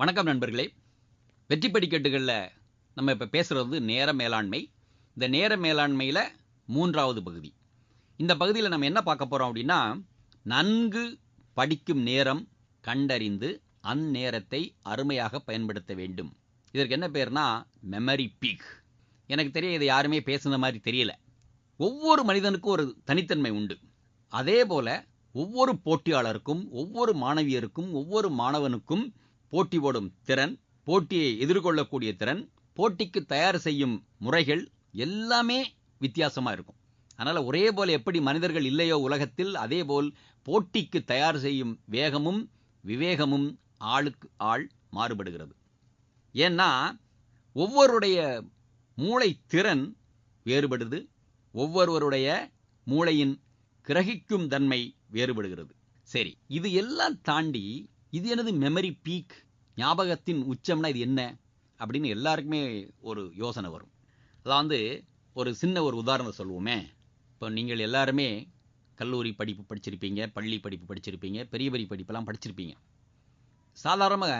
வணக்கம் நண்பர்களே. வெற்றி படிக்கட்டுகளில் நம்ம இப்போ பேசுகிறது நேர மேலாண்மை. இந்த நேர மேலாண்மையில் மூன்றாவது பகுதி. இந்த பகுதியில் நம்ம என்ன பார்க்க போகிறோம் அப்படின்னா நன்கு படிக்கும் நேரம் கண்டறிந்து அந்நேரத்தை அருமையாக பயன்படுத்த வேண்டும். இதற்கு என்ன பேர்னா மெமரி பீக் எனக்கு தெரிய இதை யாருமே பேசுன மாதிரி தெரியல. ஒவ்வொரு மனிதனுக்கும் ஒரு தனித்தன்மை உண்டு. அதே போல ஒவ்வொரு போட்டியாளருக்கும் ஒவ்வொரு மாணவியருக்கும் ஒவ்வொரு மாணவனுக்கும் போட்டி ஓடும் திறன் போட்டியை எதிர்கொள்ளக்கூடிய திறன் போட்டிக்கு தயார் செய்யும் முறைகள் எல்லாமே வித்தியாசமாக இருக்கும். அதனால் ஒரே போல் எப்படி மனிதர்கள் இல்லையோ உலகத்தில் அதே போல் போட்டிக்கு தயார் செய்யும் வேகமும் விவேகமும் ஆளுக்கு ஆள் மாறுபடுகிறது. ஏன்னா ஒவ்வொருடைய மூளை திறன் வேறுபடுது ஒவ்வொருவருடைய மூளையின் கிரகிக்கும் தன்மை வேறுபடுகிறது. சரி இது எல்லாம் தாண்டி இது எனது மெமரி பீக் ஞாபகத்தின் உச்சம்னா இது என்ன அப்படின்னு எல்லாருக்குமே ஒரு யோசனை வரும். அதாவது ஒரு சின்ன ஒரு உதாரணம் சொல்லுவோமே. இப்போ நீங்கள் எல்லாருமே கல்லூரி படிப்பு படிச்சிருப்பீங்க பள்ளி படிப்பு படிச்சிருப்பீங்க பெரிய பெரிய படிப்பெல்லாம் படிச்சிருப்பீங்க. சாதாரணமாக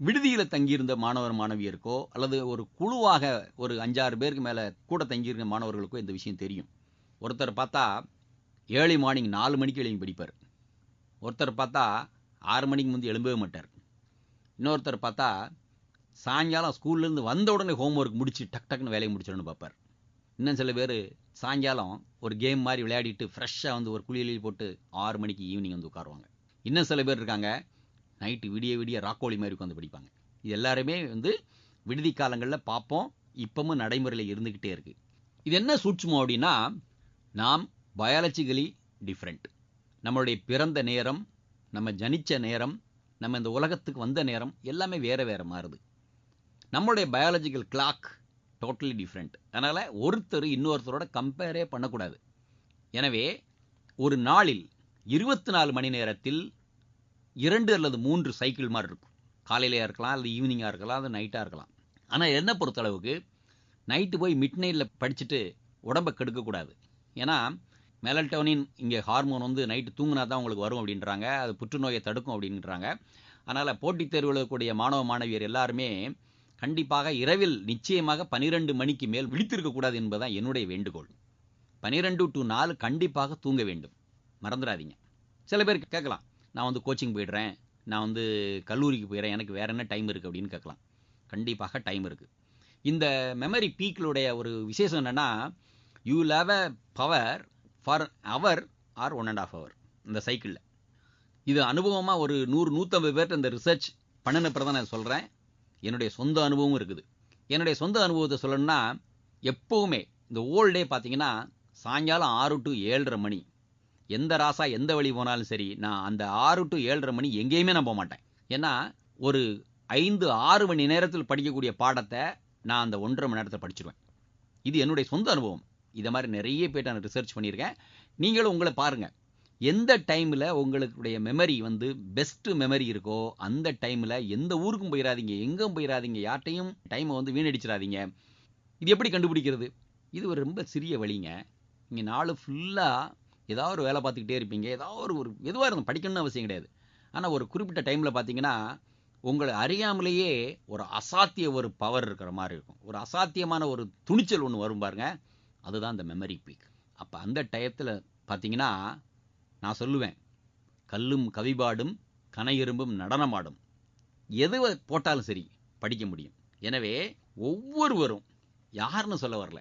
விடுதியில் தங்கியிருந்த மாணவர் மாணவியருக்கோ அல்லது ஒரு குழுவாக ஒரு அஞ்சாறு பேருக்கு மேலே கூட தங்கியிருந்த மாணவர்களுக்கோ இந்த விஷயம் தெரியும். ஒருத்தர் பார்த்தா ஏர்லி மார்னிங் நாலு மணிக்கு எழுதி படிப்பார். ஒருத்தர் பார்த்தா ஆறு மணிக்கு முந்தைய எழும்பவே மாட்டார். இன்னொருத்தர் பார்த்தா சாயங்காலம் ஸ்கூல்லேருந்து வந்த உடனே ஹோம்ஒர்க் முடிச்சு டக் டக்குன்னு வேலையை முடிச்சிடணும்னு பார்ப்பார். இன்னும் சில பேர் சாயங்காலம் ஒரு கேம் மாதிரி விளையாடிட்டு ஃப்ரெஷ்ஷாக வந்து ஒரு குளியலில் போட்டு ஆறு மணிக்கு ஈவினிங் வந்து உட்காருவாங்க. இன்னும் சில பேர் இருக்காங்க நைட்டு விடிய விடிய ராக்கோலி மாதிரி உட்காந்து படிப்பாங்க. இது எல்லாருமே வந்து விடுதி காலங்களில் பார்ப்போம் இப்பவும் நடைமுறையில் இருந்துக்கிட்டே இருக்குது இது என்ன சூட்சமோ அப்படின்னா நாம் பயாலஜிக்கலி டிஃப்ரெண்ட் நம்மளுடைய பிறந்த நேரம் நம்ம ஜனிச்ச நேரம் நம்ம இந்த உலகத்துக்கு வந்த நேரம் எல்லாமே வேறு வேறு மாறுது. நம்மளுடைய பயாலஜிக்கல் கிளாக் டோட்டலி டிஃப்ரெண்ட் அதனால் ஒருத்தர் இன்னொருத்தரோட கம்பேரே பண்ணக்கூடாது. எனவே ஒரு நாளில் இருபத்தி நாலு மணி நேரத்தில் இரண்டு அல்லது மூன்று சைக்கிள் மாதிரி இருக்கும். காலையிலையாக இருக்கலாம் அல்லது ஈவினிங்காக இருக்கலாம் அது நைட்டாக இருக்கலாம். ஆனால் என்னை பொறுத்தளவுக்கு நைட்டு போய் மிட் நைட்டில் படிச்சுட்டு உடம்பை கெடுக்கக்கூடாது. ஏன்னா மெலட்டோனின் இங்கே ஹார்மோன் வந்து நைட்டு தூங்கினா தான் உங்களுக்கு வரும் அப்படின்றாங்க. அது புற்றுநோயை தடுக்கும் அப்படின்றாங்க. அதனால் போட்டித் தேர்வு எழுதக்கூடிய மாணவ மாணவியர் எல்லாருமே கண்டிப்பாக இரவில் நிச்சயமாக பனிரெண்டு மணிக்கு மேல் விழித்திருக்கக்கூடாது என்பதுதான் என்னுடைய வேண்டுகோள். பனிரெண்டு டு நாலு கண்டிப்பாக தூங்க வேண்டும். மறந்துடாதீங்க. சில பேர் கேட்கலாம். நான் வந்து கோச்சிங் போயிடுறேன். நான் வந்து கல்லூரிக்கு போயிடுறேன். எனக்கு வேறு என்ன டைம் இருக்குது அப்படின்னு கேட்கலாம். கண்டிப்பாக டைம் இருக்குது இந்த மெமரி பீக்கிளுடைய ஒரு விசேஷம் என்னென்னா you leave a power for hour or one and half hour இந்த சைக்கிளில் இது அனுபவமாக ஒரு நூறு நூற்றம்பது பேர்கிட்ட இந்த ரிசர்ச் பண்ணினப்பறம் தான் நான் சொல்கிறேன் என்னுடைய சொந்த அனுபவமும் இருக்குது. என்னுடைய சொந்த அனுபவத்தை சொல்லணும்னா எப்போவுமே இந்த ஓல்டே டே பார்த்தீங்கன்னா சாயங்காலம் ஆறு டு ஏழரை மணி. எந்த ராசா எந்த வழி போனாலும் சரி நான் அந்த ஆறு டு ஏழரை மணி எங்கேயுமே நான் போக மாட்டேன். ஏன்னா ஒரு ஐந்து ஆறு மணி நேரத்தில் படிக்கக்கூடிய பாடத்தை நான் அந்த ஒன்றரை மணி நேரத்தில் படிச்சிருவேன். இது என்னுடைய சொந்த அனுபவம். இதை மாதிரி நிறைய பேர் நான் ரிசர்ச் பண்ணியிருக்கேன். நீங்களும் உங்களை பாருங்கள் எந்த டைமில் உங்களுடைய மெமரி வந்து பெஸ்ட்டு மெமரி இருக்கோ அந்த டைமில் எந்த ஊருக்கும் போயிடாதீங்க எங்கும் போயிடாதீங்க யார்ட்டையும் டைமை வந்து வீணடிச்சிடாதீங்க இது எப்படி கண்டுபிடிக்கிறது? இது ஒரு ரொம்ப சிறிய வழிங்க. நீங்கள் நாள் ஃபுல்லாக ஏதாவது ஒரு வேலை பார்த்துக்கிட்டே இருப்பீங்க. ஏதாவது ஒரு ஒரு எதுவாக இருந்தால் படிக்கணும்னு அவசியம் கிடையாது. ஆனால் ஒரு குறிப்பிட்ட டைமில் பார்த்தீங்கன்னா உங்களை அறியாமலேயே ஒரு அசாத்திய ஒரு பவர் இருக்கிற மாதிரி இருக்கும். ஒரு அசாத்தியமான ஒரு துணிச்சல் ஒன்று வரும் பாருங்கள் அதுதான் இந்த மெமரி பீக் அப்போ அந்த டயத்தில் பார்த்தீங்கன்னா நான் சொல்லுவேன் கல்லும் கவிபாடும் கனை எறும்பும் நடனமாடும். எது போட்டாலும் சரி படிக்க முடியும். எனவே ஒவ்வொருவரும் யாருன்னு சொல்ல வரல.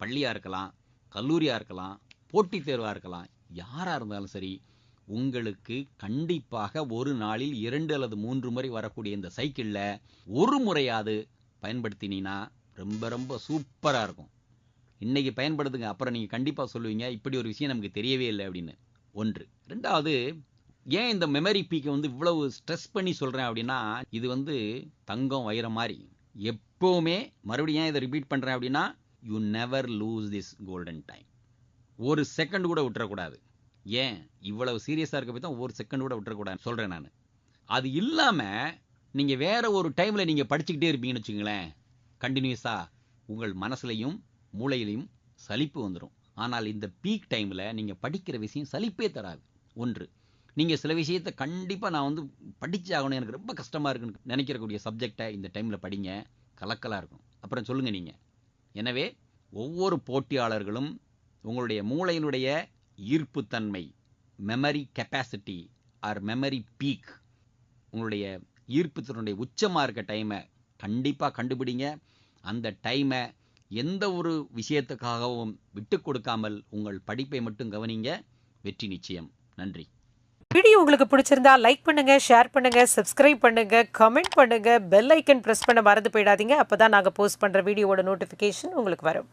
பள்ளியாக இருக்கலாம் கல்லூரியாக இருக்கலாம் போட்டித் தேர்வாக இருக்கலாம் யாராக இருந்தாலும் சரி உங்களுக்கு கண்டிப்பாக ஒரு நாளில் இரண்டு அல்லது மூன்று முறை வரக்கூடிய இந்த சைக்கிளில் ஒரு முறையாவது பயன்படுத்தினீங்கன்னா ரொம்ப ரொம்ப சூப்பராக இருக்கும். இன்னைக்கு பயன்படுத்துங்க அப்புறம் நீங்கள் கண்டிப்பாக சொல்லுவீங்க இப்படி ஒரு விஷயம் நமக்கு தெரியவே இல்லை அப்படின்னு. ஒன்று. ரெண்டாவது ஏன் இந்த மெமரி பீக்கை வந்து இவ்வளவு ஸ்ட்ரெஸ் பண்ணி சொல்கிறேன் அப்படின்னா இது வந்து தங்கம் வயிற மாதிரி. எப்போவுமே மறுபடியும் ஏன் இதை ரிப்பீட் பண்ணுறேன் அப்படின்னா you never lose this golden time ஒரு செகண்ட் கூட விட்டுறக்கூடாது. ஏன்? இவ்வளவு சீரியஸாக இருக்க போய் தான் ஒரு செகண்ட் கூட விட்டுறக்கூடாது சொல்கிறேன் நான். அது இல்லாமல் நீங்கள் வேற ஒரு டைமில் நீங்கள் படிச்சுக்கிட்டே இருப்பீங்கன்னு வச்சுங்களேன் கண்டினியூஸாக உங்கள் மனசுலையும் மூளையிலையும் சலிப்பு வந்துடும் ஆனால் இந்த பீக் டைமில் நீங்கள் படிக்கிற விஷயம் சலிப்பே தராது. ஒன்று நீங்கள் சில விஷயத்தை கண்டிப்பாக நான் வந்து படிச்சாகணும். எனக்கு ரொம்ப கஷ்டமாக இருக்குன்னு நினைக்கிறக்கூடிய சப்ஜெக்டை இந்த டைமில் படிங்க. கலக்கலாக இருக்கும். அப்புறம் சொல்லுங்கள் நீங்கள் எனவே ஒவ்வொரு போட்டியாளர்களும் உங்களுடைய மூளையினுடைய ஈர்ப்புத்தன்மை memory capacity or memory peak உங்களுடைய ஈர்ப்புத்திறனுடைய உச்சமாக இருக்க டைமை கண்டிப்பாக கண்டுபிடிங்க. அந்த டைமை எந்த ஒரு விஷயத்துக்காகவும் விட்டு கொடுக்காமல் உங்கள் படிப்பை மட்டும் கவனிங்க. வெற்றி நிச்சயம். நன்றி. வீடியோ உங்களுக்கு பிடிச்சிருந்தா லைக் பண்ணுங்க ஷேர் பண்ணுங்க சப்ஸ்கிரைப் பண்ணுங்க கமெண்ட் பண்ணுங்க பெல் ஐக்கன் பிரஸ் பண்ண மறந்து போயிடாதீங்க. அப்பதான் நாங்க போஸ்ட் பண்ற வீடியோவோட நோட்டிபிகேஷன் உங்களுக்கு வரும்.